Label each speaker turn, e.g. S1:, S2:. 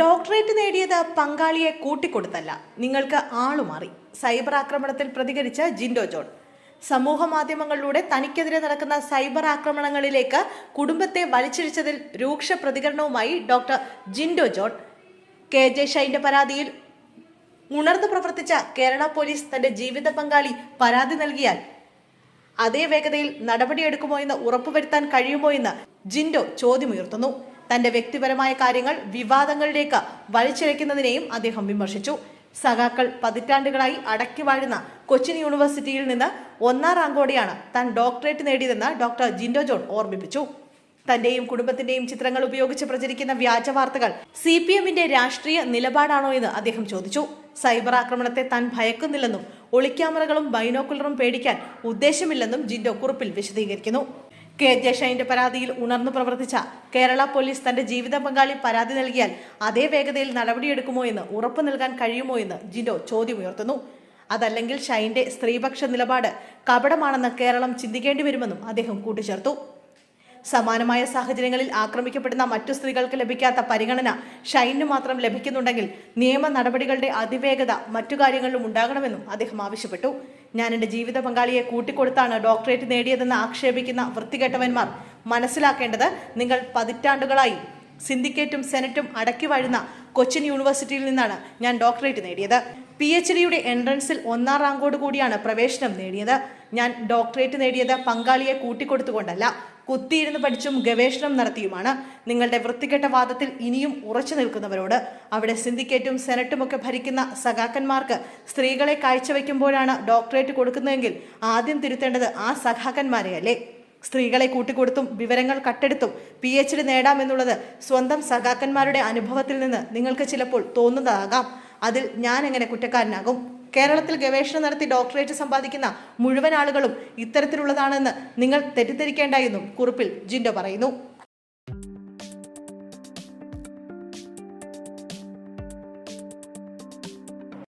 S1: Doctorate നേടിയത് പങ്കാളിയെ കൂട്ടിക്കൊടുത്തല്ല. നിങ്ങൾക്ക് ആളുമാറി സൈബർ ആക്രമണത്തിൽ പ്രതികരിച്ച ജിൻഡോ ജോൺ. സമൂഹ മാധ്യമങ്ങളിലൂടെ തനിക്കെതിരെ നടക്കുന്ന സൈബർ ആക്രമണങ്ങളിലേക്ക് കുടുംബത്തെ വലിച്ചിഴിച്ചതിൽ രൂക്ഷ പ്രതികരണവുമായി doctor Jindo John. K J ഷൈന്റെ പരാതിയിൽ ഉണർന്നു പ്രവർത്തിച്ച കേരള പോലീസ് തന്റെ ജീവിത പങ്കാളി പരാതി നൽകിയാൽ അതേ വേഗതയിൽ നടപടിയെടുക്കുമോ എന്ന് ഉറപ്പുവരുത്താൻ കഴിയുമോ എന്ന് ജിൻഡോ ചോദ്യമുയർത്തുന്നു. തന്റെ വ്യക്തിപരമായ കാര്യങ്ങൾ വിവാദങ്ങളിലേക്ക് വലിച്ചിഴയ്ക്കുന്നതിനെയും അദ്ദേഹം വിമർശിച്ചു. സഖാക്കൾ പതിറ്റാണ്ടുകളായി അടക്കി വാഴുന്ന കൊച്ചിൻ യൂണിവേഴ്സിറ്റിയിൽ നിന്ന് ഒന്നാം റാങ്കോടെയാണ് താൻ ഡോക്ടറേറ്റ് നേടിയതെന്ന് ഡോക്ടർ ജിൻഡോ ജോൺ ഓർമ്മിപ്പിച്ചു. തന്റെയും കുടുംബത്തിന്റെയും ചിത്രങ്ങൾ ഉപയോഗിച്ച് പ്രചരിക്കുന്ന വ്യാജ വാർത്തകൾ സി പി എമ്മിന്റെ രാഷ്ട്രീയ നിലപാടാണോ എന്ന് അദ്ദേഹം ചോദിച്ചു. സൈബർ ആക്രമണത്തെ താൻ ഭയക്കുന്നില്ലെന്നും ഒളിക്യാമറകളും ബൈനോക്കുലറും പേടിക്കാൻ ഉദ്ദേശമില്ലെന്നും ജിൻഡോ കുറിപ്പിൽ വിശദീകരിക്കുന്നു. കെ ജെ ഷൈന്റെ പരാതിയിൽ ഉണർന്നു പ്രവർത്തിച്ച കേരള പോലീസ് തന്റെ ജീവിത പങ്കാളി പരാതി നൽകിയാൽ അതേ വേഗതയിൽ നടപടിയെടുക്കുമോ എന്ന് ഉറപ്പു നൽകാൻ കഴിയുമോ എന്ന് ജിൻഡോ ചോദ്യമുയർത്തുന്നു. അതല്ലെങ്കിൽ ഷൈന്റെ സ്ത്രീപക്ഷ നിലപാട് കപടമാണെന്ന് കേരളം ചിന്തിക്കേണ്ടി വരുമെന്നും അദ്ദേഹം കൂട്ടിച്ചേർത്തു. സമാനമായ സാഹചര്യങ്ങളിൽ ആക്രമിക്കപ്പെടുന്ന മറ്റു സ്ത്രീകൾക്ക് ലഭിക്കാത്ത പരിഗണന ഷൈനു മാത്രം ലഭിക്കുന്നുണ്ടെങ്കിൽ നിയമ നടപടികളുടെ അതിവേഗത മറ്റു കാര്യങ്ങളിലും ഉണ്ടാകണമെന്നും അദ്ദേഹം ആവശ്യപ്പെട്ടു. ഞാൻ എന്റെ ജീവിത പങ്കാളിയെ കൂട്ടിക്കൊടുത്താണ് ഡോക്ടറേറ്റ് നേടിയതെന്ന് ആക്ഷേപിക്കുന്ന വൃത്തികെട്ടവന്മാർ മനസ്സിലാക്കേണ്ടത് നിങ്ങൾ പതിറ്റാണ്ടുകളായി സിൻഡിക്കേറ്റും സെനറ്റും അടക്കി വാഴുന്ന കൊച്ചിൻ യൂണിവേഴ്സിറ്റിയിൽ നിന്നാണ് ഞാൻ ഡോക്ടറേറ്റ് നേടിയത്. പി എച്ച് ഡിയുടെ എൻട്രൻസിൽ ഒന്നാം റാങ്കോട് കൂടിയാണ് പ്രവേശനം നേടിയത്. ഞാൻ ഡോക്ടറേറ്റ് നേടിയത് പങ്കാളിയെ കൂട്ടിക്കൊടുത്തുകൊണ്ടല്ല കുത്തിയിരുന്ന് പഠിച്ചും ഗവേഷണം നടത്തിയുമാണ്. നിങ്ങളുടെ വൃത്തികെട്ട വാദത്തിൽ ഇനിയും ഉറച്ചു നിൽക്കുന്നവരോട് അവിടെ സിൻഡിക്കേറ്റും സെനറ്റുമൊക്കെ ഭരിക്കുന്ന സഖാക്കന്മാർക്ക് സ്ത്രീകളെ കാഴ്ചവെക്കുമ്പോഴാണ് ഡോക്ടറേറ്റ് കൊടുക്കുന്നതെങ്കിൽ ആദ്യം തിരുത്തേണ്ടത് ആ സഖാക്കന്മാരെയല്ലേ? സ്ത്രീകളെ കൂട്ടിക്കൊടുത്തും വിവരങ്ങൾ കട്ടെടുത്തും പി എച്ച് ഡി നേടാമെന്നുള്ളത് സ്വന്തം സഖാക്കന്മാരുടെ അനുഭവത്തിൽ നിന്ന് നിങ്ങൾക്ക് ചിലപ്പോൾ തോന്നുന്നതാകാം. അതിൽ ഞാൻ എങ്ങനെ കുറ്റക്കാരനാകും? കേരളത്തിൽ ഗവേഷണം നടത്തി ഡോക്ടറേറ്റ് സമ്പാദിക്കുന്ന മുഴുവൻ ആളുകളും ഇത്തരത്തിലുള്ളതാണെന്ന് നിങ്ങൾ തെറ്റിദ്ധരിക്കേണ്ട എന്നും കുറിപ്പിൽ ജിൻഡോ പറയുന്നു.